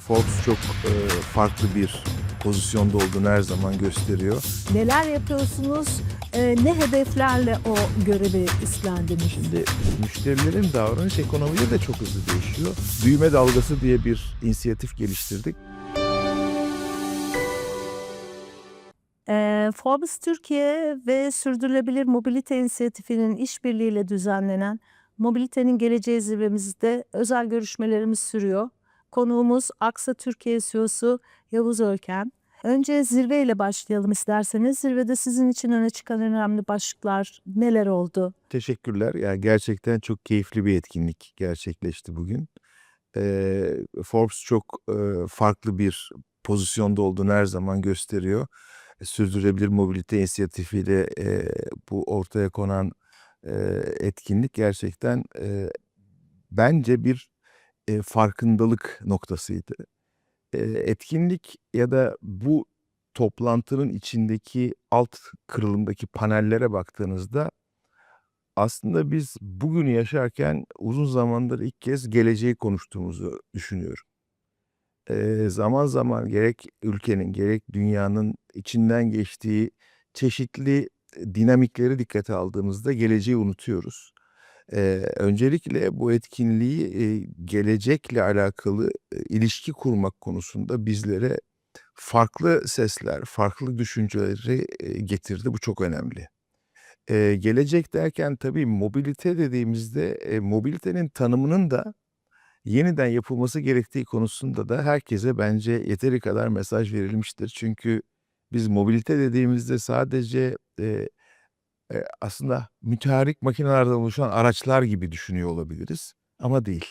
Forbes çok e, farklı bir pozisyonda olduğunu her zaman gösteriyor. Neler yapıyorsunuz? Ee, ne hedeflerle o görevi üstlendiniz? Şimdi müşterilerin davranış ekonomide de çok hızlı değişiyor. Büyüme dalgası diye bir inisiyatif geliştirdik. Ee, Forbes Türkiye ve Sürdürülebilir Mobilite İnisiyatifi'nin işbirliğiyle düzenlenen Mobilitenin Geleceği zirvemizde özel görüşmelerimiz sürüyor. Konuğumuz Aksa Türkiye CEO'su Yavuz Ölken. Önce zirveyle başlayalım isterseniz. Zirvede sizin için öne çıkan önemli başlıklar neler oldu? Teşekkürler. Yani gerçekten çok keyifli bir etkinlik gerçekleşti bugün. Ee, Forbes çok e, farklı bir pozisyonda olduğunu her zaman gösteriyor. Sürdürülebilir mobilite inisiyatifiyle e, bu ortaya konan e, etkinlik gerçekten e, bence bir e, farkındalık noktasıydı. E, etkinlik ya da bu toplantının içindeki alt kırılımdaki panellere baktığınızda aslında biz bugünü yaşarken uzun zamandır ilk kez geleceği konuştuğumuzu düşünüyorum. Eee, zaman zaman gerek ülkenin gerek dünyanın içinden geçtiği çeşitli dinamikleri dikkate aldığımızda geleceği unutuyoruz. Eee, öncelikle bu etkinliği, eee, gelecekle alakalı, eee, ilişki kurmak konusunda bizlere farklı sesler, farklı düşünceleri, eee, getirdi. Bu çok önemli. Eee, gelecek derken tabii mobilite dediğimizde, eee, mobilitenin tanımının da yeniden yapılması gerektiği konusunda da herkese bence yeteri kadar mesaj verilmiştir. Çünkü biz mobilite dediğimizde sadece, eee, eee, aslında müteharrik makinelerden oluşan araçlar gibi düşünüyor olabiliriz ama değil.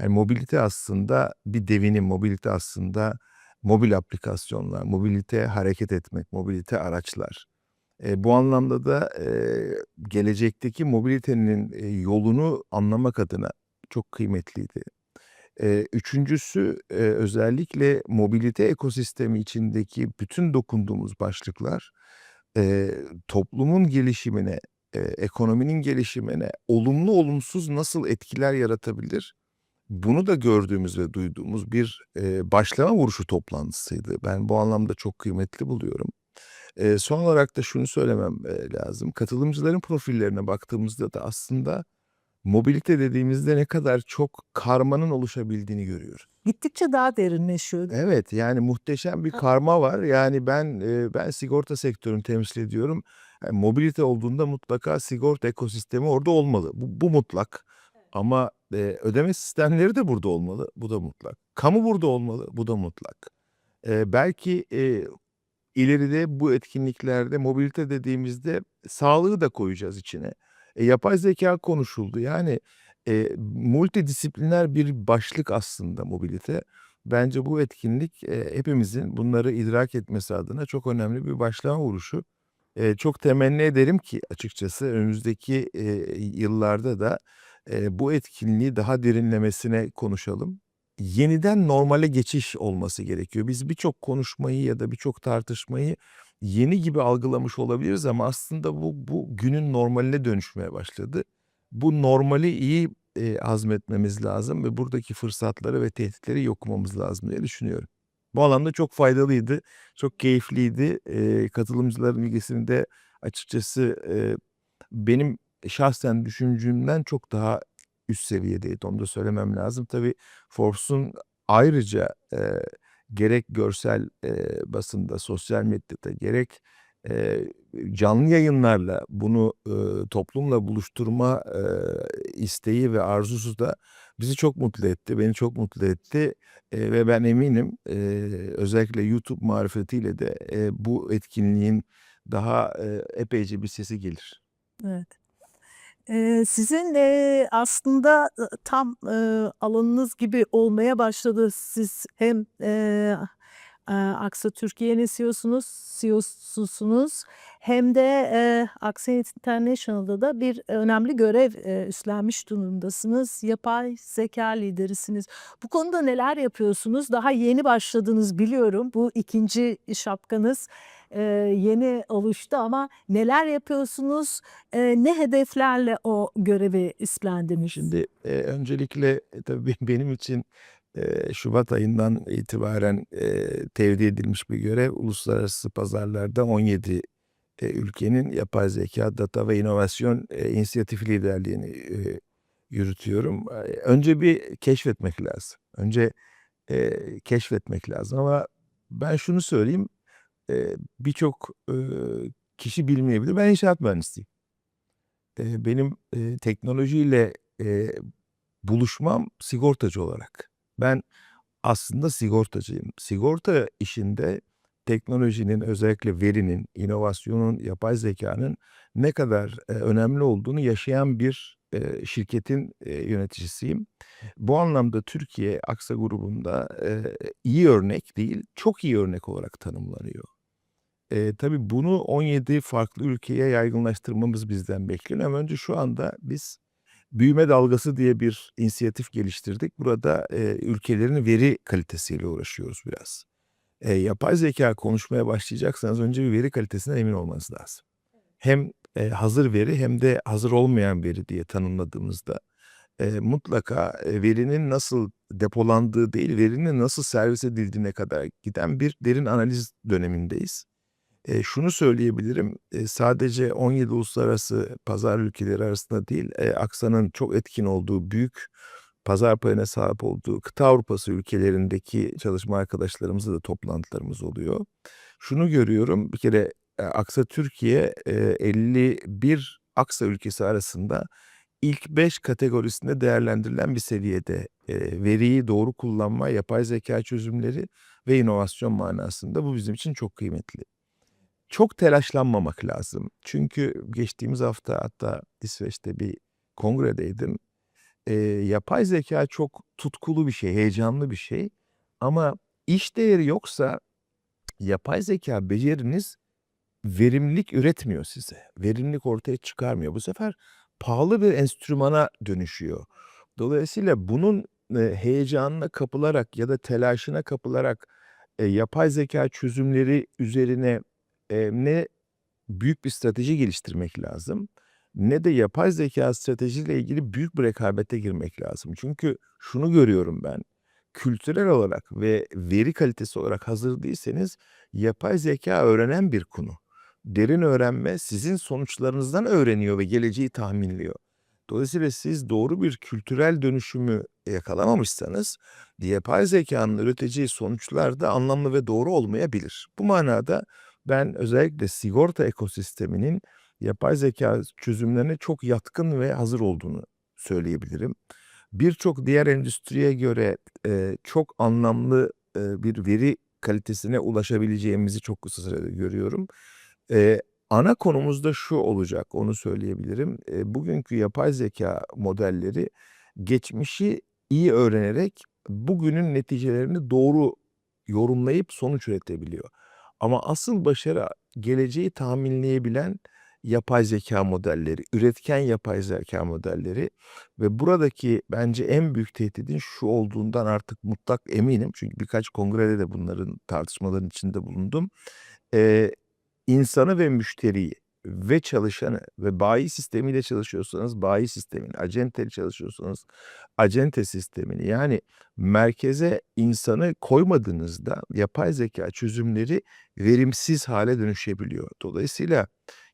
Yani mobilite aslında bir devinim, mobilite aslında mobil aplikasyonlar, mobilite hareket etmek, mobilite araçlar. Eee, bu anlamda da, eee, gelecekteki mobilitenin, eee, yolunu anlamak adına çok kıymetliydi. Eee, 3'üncüsü, eee, özellikle mobilite ekosistemi içindeki bütün dokunduğumuz başlıklar, eee, toplumun gelişimine, eee, ekonominin gelişimine olumlu olumsuz nasıl etkiler yaratabilir? Bunu da gördüğümüz ve duyduğumuz bir, eee, başlama vuruşu toplantısıydı. Ben bu anlamda çok kıymetli buluyorum. Eee, son olarak da şunu söylemem, eee, lazım. Katılımcıların profillerine baktığımızda da aslında mobilite dediğimizde ne kadar çok karmanın oluşabildiğini görüyoruz. Gittikçe daha derinleşiyor. Evet, yani muhteşem bir karma var. Yani ben, eee, ben sigorta sektörünü temsil ediyorum. Eee, mobilite olduğunda mutlaka sigorta ekosistemi orada olmalı. Bu bu mutlak. Ama, eee, ödeme sistemleri de burada olmalı. Bu da mutlak. Kamu burada olmalı. Bu da mutlak. Eee, belki, eee, ileride bu etkinliklerde mobilite dediğimizde sağlığı da koyacağız içine. E, yapay zekâ konuşuldu. Yani, eee, multidisipliner bir başlık aslında mobilite. Bence bu etkinlik, eee, hepimizin bunları idrak etmesi adına çok önemli bir başlama vuruşu. Eee, çok temenni ederim ki açıkçası önümüzdeki, eee, yıllarda da, eee, bu etkinliği daha derinlemesine konuşalım. Yeniden normale geçiş olması gerekiyor. Biz birçok konuşmayı ya da birçok tartışmayı yeni gibi algılamış olabiliriz ama aslında bu bu günün normaline dönüşmeye başladı. Bu normali iyi, eee, hazmetmemiz lazım ve buradaki fırsatları ve tehditleri iyi lazım diye düşünüyorum. Bu alanda çok faydalıydı, çok keyifliydi. Eee, katılımcıların ilgisini de açıkçası, eee, benim şahsen düşündüğümden çok daha üst seviyedeydi. Onu da söylemem lazım. Tabii Forbes'un ayrıca, eee, gerek görsel, eee, basında, sosyal medyada gerek, eee, canlı yayınlarla bunu, ııı, toplumla buluşturma, eee, isteği ve arzusu da bizi çok mutlu etti, beni çok mutlu etti, eee, ve ben eminim, eee, özellikle YouTube marifetiyle de, eee, bu etkinliğin daha, eee, epeyce bir sesi gelir. Evet. Sizin, aslında, tam, ııı, alanınız gibi olmaya başladı. Siz hem, Aksa Türkiye'nin CEO'sunuz CEO'susunuz hem de, Aksa International'da da bir önemli görev, üstlenmiş durumdasınız. Yapay zekâ liderisiniz. Bu konuda neler yapıyorsunuz? Daha yeni başladınız biliyorum. Bu 2'nci şapkanız, eee, yeni oluştu ama neler yapıyorsunuz? Eee, ne hedeflerle o görevi üstlendiniz? Şimdi, eee, öncelikle, e, tabii benim için eee, şubat ayından itibaren, eee, tevdi edilmiş bir görev. Uluslararası pazarlarda 17, eee, ülkenin yapay zekâ, data ve inovasyon, eee, inisiyatif liderliğini, eee, yürütüyorum. Önce bir keşfetmek lazım. Önce, eee, keşfetmek lazım ama ben şunu söyleyeyim, eee, birçok, ııı, kişi bilmeyebilir. Ben inşaat mühendisiyim. Eee, benim, eee, teknolojiyle, eee, buluşmam sigortacı olarak. Ben aslında sigortacıyım. Sigorta işinde teknolojinin, özellikle verinin, inovasyonun, yapay zekânın ne kadar, eee, önemli olduğunu yaşayan bir, eee, şirketin, eee, yöneticisiyim. Bu anlamda Türkiye, Aksa grubunda, eee, iyi örnek değil, çok iyi örnek olarak tanımlanıyor. Eee, tabii bunu 17 farklı ülkeye yaygınlaştırmamız bizden bekleniyor önce şu anda biz büyüme dalgası diye bir inisiyatif geliştirdik. Burada, eee, ülkelerin veri kalitesiyle uğraşıyoruz biraz. Eee, yapay zekâ konuşmaya başlayacaksanız önce bir veri kalitesinden emin olmanız lazım. Hem, eee, hazır veri hem de hazır olmayan veri diye tanımladığımızda, eee, mutlaka, eee, verinin nasıl depolandığı değil, verinin nasıl servis edildiğine kadar giden bir derin analiz dönemindeyiz. Eee, şunu söyleyebilirim, eee, sadece 17 uluslararası pazar ülkeleri arasında değil, eee, Aksa'nın çok etkin olduğu, büyük pazar payına sahip olduğu kıta Avrupası ülkelerindeki çalışma arkadaşlarımızla da toplantılarımız oluyor. Şunu görüyorum, bir kere, Aksa Türkiye, eee, 51 Aksa ülkesi arasında ilk 5 kategorisinde değerlendirilen bir seviyede. Veriyi doğru kullanma, yapay zekâ çözümleri ve inovasyon manasında bu bizim için çok kıymetli. Çok telaşlanmamak lazım. Çünkü geçtiğimiz hafta hatta İsveç'te bir kongredeydim. Eee, yapay zekâ çok tutkulu bir şey, heyecanlı bir şey ama iş değeri yoksa yapay zekâ beceriniz verimlilik üretmiyor size. Verimlilik ortaya çıkarmıyor. Bu sefer pahalı bir enstrümana dönüşüyor. Dolayısıyla bunun, heyecanına kapılarak ya da telaşına kapılarak, yapay zekâ çözümleri üzerine, eee, ne büyük bir strateji geliştirmek lazım ne de yapay zekâ stratejisiyle ilgili büyük bir rekabete girmek lazım. Çünkü şunu görüyorum ben, kültürel olarak ve veri kalitesi olarak hazır değilseniz yapay zekâ öğrenen bir konu. Derin öğrenme sizin sonuçlarınızdan öğreniyor ve geleceği tahminliyor. Dolayısıyla siz doğru bir kültürel dönüşümü yakalamamışsanız yapay zekânın üreteceği sonuçlar da anlamlı ve doğru olmayabilir. Bu manada ben özellikle sigorta ekosisteminin yapay zekâ çözümlerine çok yatkın ve hazır olduğunu söyleyebilirim. Birçok diğer endüstriye göre, eee, çok anlamlı, eee, bir veri kalitesine ulaşabileceğimizi çok kısa sürede görüyorum. Eee, ana konumuz da şu olacak, onu söyleyebilirim. Eee, bugünkü yapay zekâ modelleri geçmişi iyi öğrenerek bugünün neticelerini doğru yorumlayıp sonuç üretebiliyor. Ama asıl başarı geleceği tahminleyebilen yapay zekâ modelleri, üretken yapay zekâ modelleri ve buradaki bence en büyük tehdidin şu olduğundan artık mutlak eminim. Çünkü birkaç kongrede de bunların tartışmaların içinde bulundum. Eee, insanı ve müşteriyi ve çalışanı ve bayi sistemiyle çalışıyorsanız bayi sistemini, acenteli çalışıyorsanız acente sistemini yani merkeze insanı koymadığınızda yapay zekâ çözümleri verimsiz hâle dönüşebiliyor. Dolayısıyla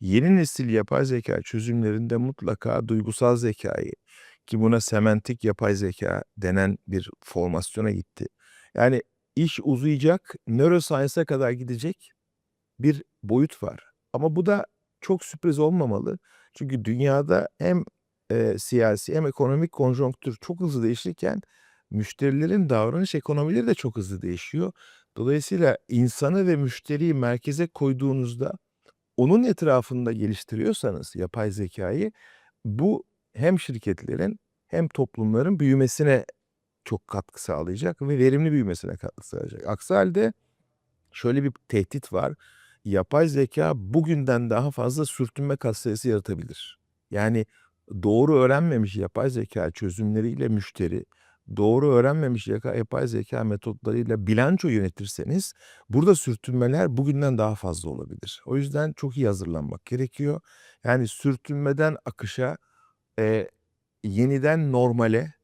yeni nesil yapay zekâ çözümlerinde mutlaka duygusal zekâyı ki buna semantik yapay zekâ denen bir formasyona gitti. Yani iş uzayacak, neuroscience'a kadar gidecek bir boyut var. Ama bu da çok sürpriz olmamalı. Çünkü dünyada hem, eee, siyasi hem ekonomik konjonktür çok hızlı değişirken müşterilerin davranış ekonomileri de çok hızlı değişiyor. Dolayısıyla insanı ve müşteriyi merkeze koyduğunuzda onun etrafında geliştiriyorsanız yapay zekâyı bu hem şirketlerin hem toplumların büyümesine çok katkı sağlayacak ve verimli büyümesine katkı sağlayacak. Aksi hâlde şöyle bir tehdit var. Yapay zekâ bugünden daha fazla sürtünme katsayısı yaratabilir. Yani doğru öğrenmemiş yapay zekâ çözümleriyle müşteri, doğru öğrenmemiş yapay zekâ metotlarıyla bilanço yönetirseniz burada sürtünmeler bugünden daha fazla olabilir. O yüzden çok iyi hazırlanmak gerekiyor. Yani sürtünmeden akışa, eee, yeniden normale,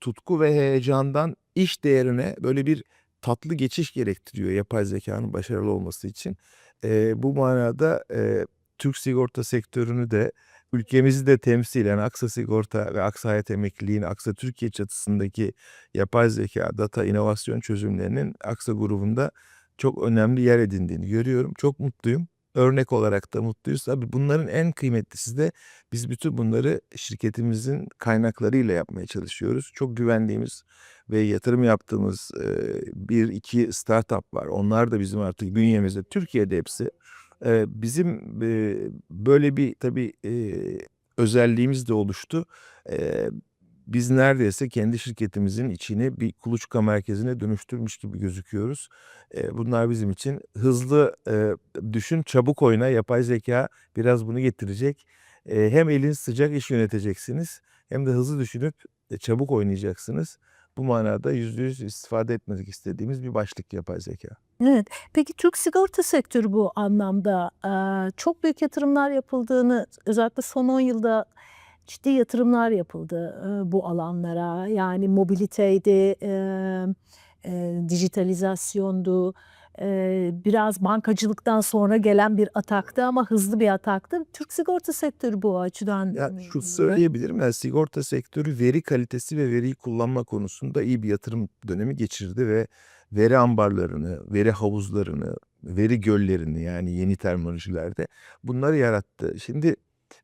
tutku ve heyecandan iş değerine böyle bir tatlı geçiş gerektiriyor yapay zekânın başarılı olması için. Eee, bu manada, eee, Türk sigorta sektörünü de ülkemizi de temsilen Aksa Sigorta ve Aksa Hayat Emekliliğin Aksa Türkiye çatısındaki yapay zekâ, data, inovasyon çözümlerinin Aksa grubunda çok önemli yer edindiğini görüyorum. Çok mutluyum. Örnek olarak da mutluyuz. Tabii bunların en kıymetlisi de biz bütün bunları şirketimizin kaynaklarıyla yapmaya çalışıyoruz. Çok güvendiğimiz ve yatırım yaptığımız, eee, 1-2 startup var. Onlar da bizim artık bünyemizde. Türkiye'de hepsi. Eee, bizim, eee, böyle bir tabii, eee, özelliğimiz de oluştu. Eee, biz neredeyse kendi şirketimizin içini bir kuluçka merkezine dönüştürmüş gibi gözüküyoruz. Bunlar bizim için hızlı, düşün, çabuk oyna, yapay zekâ biraz bunu getirecek. Hem eliniz sıcak iş yöneteceksiniz hem de hızlı düşünüp, çabuk oynayacaksınız. Bu manada %100 istifade etmek istediğimiz bir başlık yapay zekâ. Evet. Peki Türk sigorta sektörü bu anlamda, çok büyük yatırımlar yapıldığını, özellikle son 10 yılda ciddi yatırımlar yapıldı, bu alanlara. Yani mobiliteydi, dijitalizasyondu, biraz bankacılıktan sonra gelen bir ataktı ama hızlı bir ataktı. Türk sigorta sektörü bu açıdan Ya, şu söyleyebilirim, yani sigorta sektörü veri kalitesi ve veriyi kullanma konusunda iyi bir yatırım dönemi geçirdi ve veri ambarlarını, veri havuzlarını, veri göllerini yani yeni terminolojilerde bunları yarattı. Şimdi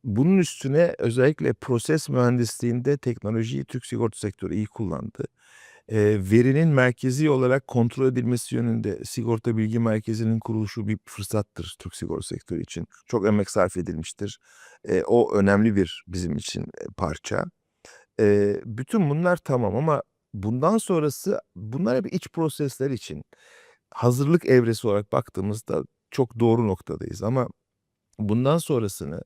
bunun üstüne özellikle proses mühendisliğinde teknolojiyi Türk sigorta sektörü iyi kullandı. Eee, verinin merkezi olarak kontrol edilmesi yönünde sigorta bilgi merkezinin kuruluşu bir fırsattır Türk sigorta sektörü için. Çok emek sarf edilmiştir. Eee, o önemli bir bizim için, parça. Eee, bütün bunlar tamam ama bundan sonrası bunlar hep iç prosesler için. Hazırlık evresi olarak baktığımızda çok doğru noktadayız ama bundan sonrasını,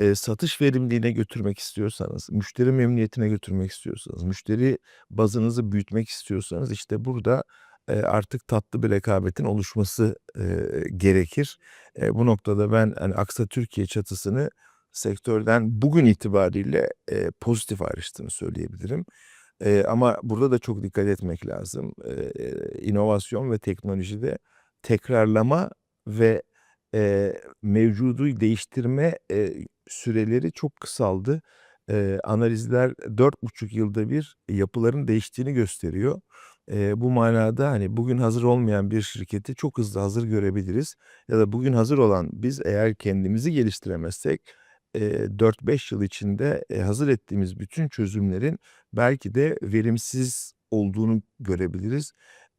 eee, satış verimliliğine götürmek istiyorsanız, müşteri memnuniyetine götürmek istiyorsanız, müşteri bazınızı büyütmek istiyorsanız işte burada, eee, artık tatlı bir rekabetin oluşması, eee, gerekir. Eee, bu noktada ben, hani, Aksa Türkiye çatısını sektörden bugün itibariyle, eee, pozitif ayrıştığını söyleyebilirim. Eee, ama burada da çok dikkat etmek lazım. Eee, inovasyon ve teknolojide tekrarlama ve, eee, mevcudu değiştirme, eee, süreleri çok kısaldı. Eee, analizler 4,5 yılda bir yapıların değiştiğini gösteriyor. Eee, bu manada, hani, bugün hazır olmayan bir şirketi çok hızlı hazır görebiliriz ya da bugün hazır olan biz eğer kendimizi geliştiremezsek, eee, 4-5 yıl içinde, eee, hazır ettiğimiz bütün çözümlerin belki de verimsiz olduğunu görebiliriz.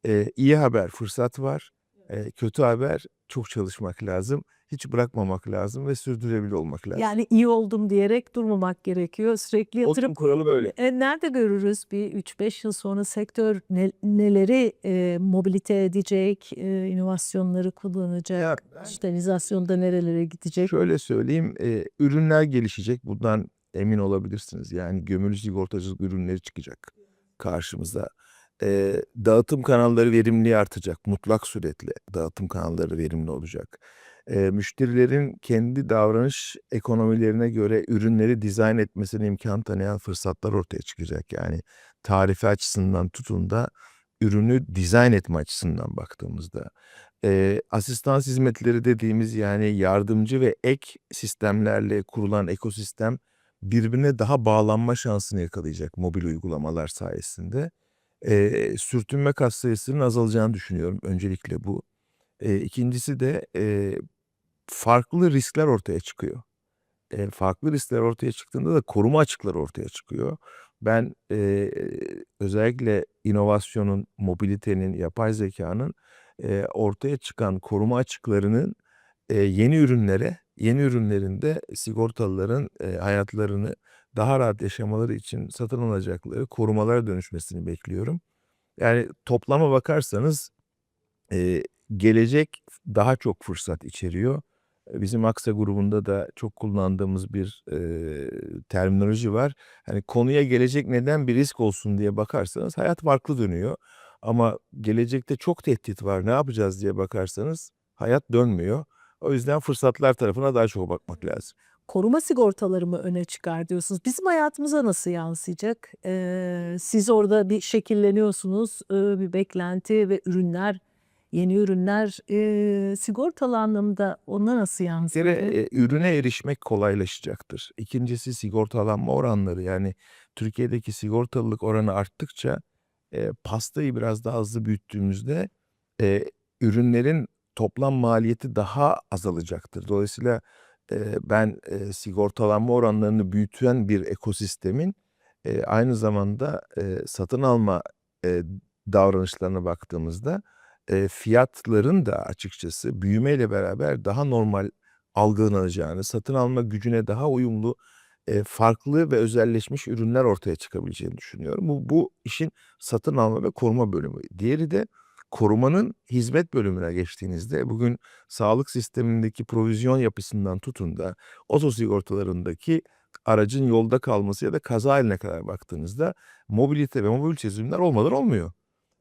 Eee, iyi haber, fırsat var. Eee, kötü haber, çok çalışmak lazım. Hiç bırakmamak lazım ve sürdürülebilir olmak lazım. Yani iyi oldum diyerek durmamak gerekiyor. Sürekli Olsun yatırım kuralı böyle. Eee, nerede görürüz bir 3-5 yıl sonra sektör ne neleri, eee, mobilite edecek, eee, inovasyonları Ya, kullanacak, ben dijitalizasyonda nerelere gidecek? Şöyle söyleyeyim, eee, ürünler gelişecek. Bundan emin olabilirsiniz. Yani gömülü sigortacılık ürünleri çıkacak karşımıza. Eee, dağıtım kanalları verimliliği artacak. Mutlak suretle dağıtım kanalları verimli olacak. Eee, müşterilerin kendi davranış ekonomilerine göre ürünleri dizayn etmesine imkân tanıyan fırsatlar ortaya çıkacak. Yani tarife açısından tutun da ürünü dizayn etme açısından baktığımızda. Eee, asistans hizmetleri dediğimiz yani yardımcı ve ek sistemlerle kurulan ekosistem birbirine daha bağlanma şansını yakalayacak mobil uygulamalar sayesinde. Eee, sürtünme katsayısının azalacağını düşünüyorum. Öncelikle bu. Eee, 2'ncisi de, eee, farklı riskler ortaya çıkıyor. Eee, farklı riskler ortaya çıktığında da koruma açıkları ortaya çıkıyor. Ben, eee, özellikle inovasyonun, mobilitenin, yapay zekânın, eee, ortaya çıkan koruma açıklarının, eee, yeni ürünlere, yeni ürünlerin de sigortalıların, eee, hayatlarını daha rahat yaşamaları için satın alacakları korumalara dönüşmesini bekliyorum. Yani toplama bakarsanız, eee, gelecek daha çok fırsat içeriyor. Bizim Aksa grubunda da çok kullandığımız bir, eee, terminoloji var. Hani, konuya gelecek neden bir risk olsun diye bakarsanız hayat farklı dönüyor. Ama gelecekte çok tehdit var, ne yapacağız diye bakarsanız hayat dönmüyor. O yüzden fırsatlar tarafına daha çok bakmak lazım. Koruma sigortaları mı öne çıkar diyorsunuz? Bizim hayatımıza nasıl yansıyacak? Eee, siz orada bir şekilleniyorsunuz, eee, bir beklenti ve ürünler, yeni ürünler, eee, sigortalı anlamda ona nasıl Bir kere yansıyacak? e, ürüne erişmek kolaylaşacaktır. İkincisi sigortalanma oranları yani Türkiye'deki sigortalılık oranı arttıkça e, pastayı biraz daha hızlı büyüttüğümüzde e, ürünlerin toplam maliyeti daha azalacaktır. Dolayısıyla e, ben sigortalanma oranlarını büyüten bir ekosistemin aynı zamanda satın alma davranışlarına baktığımızda fiyatların da açıkçası büyümeyle beraber daha normal algılanacağını, satın alma gücüne daha uyumlu farklı ve özelleşmiş ürünler ortaya çıkabileceğini düşünüyorum. Bu, bu işin satın alma ve koruma bölümü. Diğeri de korumanın hizmet bölümüne geçtiğinizde bugün sağlık sistemindeki provizyon yapısından tutun da otosigortalarındaki aracın yolda kalması ya da kaza haline kadar baktığınızda mobilite ve mobil çözümler olmadan olmuyor.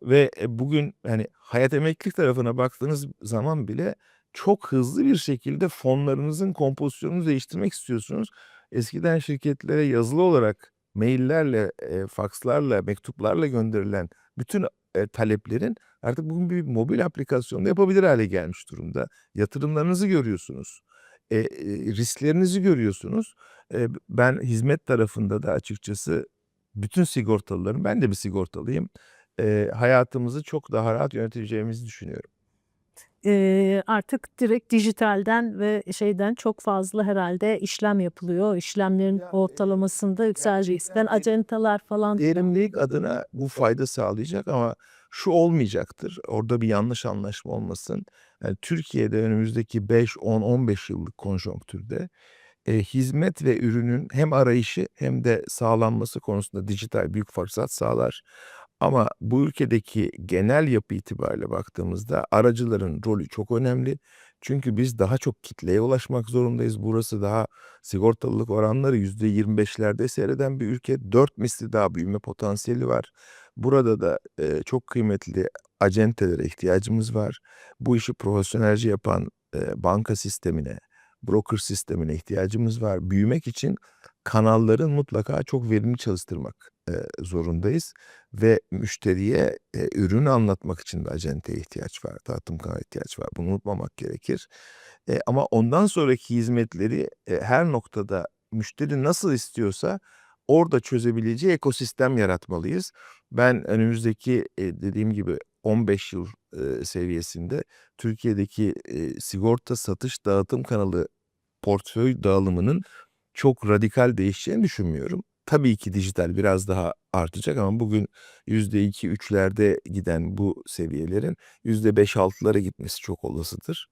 Ve e, bugün hani hayat emeklilik tarafına baktığınız zaman bile çok hızlı bir şekilde fonlarınızın kompozisyonunu değiştirmek istiyorsunuz. Eskiden şirketlere yazılı olarak maillerle, e, fakslarla, mektuplarla gönderilen bütün e, taleplerin artık bugün bir mobil aplikasyonda yapabilir hale gelmiş durumda. Yatırımlarınızı görüyorsunuz. E, e, risklerinizi görüyorsunuz. E, ben hizmet tarafında da açıkçası bütün sigortalıların, ben de bir sigortalıyım, e, hayatımızı çok daha rahat yöneteceğimizi düşünüyorum. Eee, artık direkt dijitalden ve şeyden çok fazla herhalde işlem yapılıyor. İşlemlerin Ya, e, ortalamasında gerçekten bir acentalar falan verimlilik adına bu fayda sağlayacak ama şu olmayacaktır. Orada bir yanlış anlaşma olmasın. Yani Türkiye'de önümüzdeki 5, 10, 15 yıllık konjonktürde e, hizmet ve ürünün hem arayışı hem de sağlanması konusunda dijital büyük fırsat sağlar. Ama bu ülkedeki genel yapı itibariyle baktığımızda aracıların rolü çok önemli. Çünkü biz daha çok kitleye ulaşmak zorundayız. Burası daha sigortalılık oranları %25'lerde seyreden bir ülke. 4 misli daha büyüme potansiyeli var. Burada da e, çok kıymetli acentelere ihtiyacımız var. Bu işi profesyonelce yapan e, banka sistemine, broker sistemine ihtiyacımız var. Büyümek için kanalların mutlaka çok verimli çalıştırmak zorundayız ve müşteriye e, ürünü anlatmak için de acenteye ihtiyaç var, dağıtım kanalına ihtiyaç var. Bunu unutmamak gerekir. E, ama ondan sonraki hizmetleri e, her noktada müşteri nasıl istiyorsa orada çözebileceği ekosistem yaratmalıyız. Ben önümüzdeki e, dediğim gibi 15 yıl e, seviyesinde Türkiye'deki e, sigorta satış dağıtım kanalı portföy dağılımının çok radikal değişeceğini düşünmüyorum. Tabii ki dijital biraz daha artacak ama bugün %2-3'lerde giden bu seviyelerin %5-6'lara gitmesi çok olasıdır.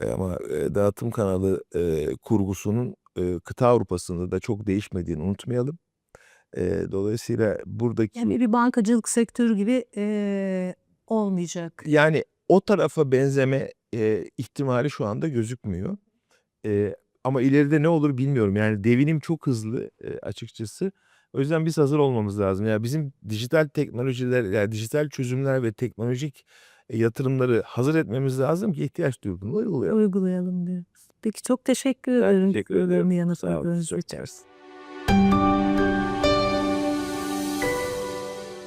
E, ama e, dağıtım kanalı e, kurgusunun e, kıta Avrupa'sında da çok değişmediğini unutmayalım. E, dolayısıyla buradaki yani bir bankacılık sektörü gibi eee, olmayacak. yani o tarafa benzeme e, ihtimali şu anda gözükmüyor. E, ama ileride ne olur bilmiyorum. Yani devinim çok hızlı e, açıkçası. O yüzden biz hazır olmamız lazım. Yani bizim dijital teknolojiler, yani dijital çözümler ve teknolojik e, yatırımları hazır etmemiz lazım ki ihtiyaç duyduğunda uygulayalım. Uygulayalım diyor. Peki çok teşekkür ederim. teşekkür ederim. Çok için.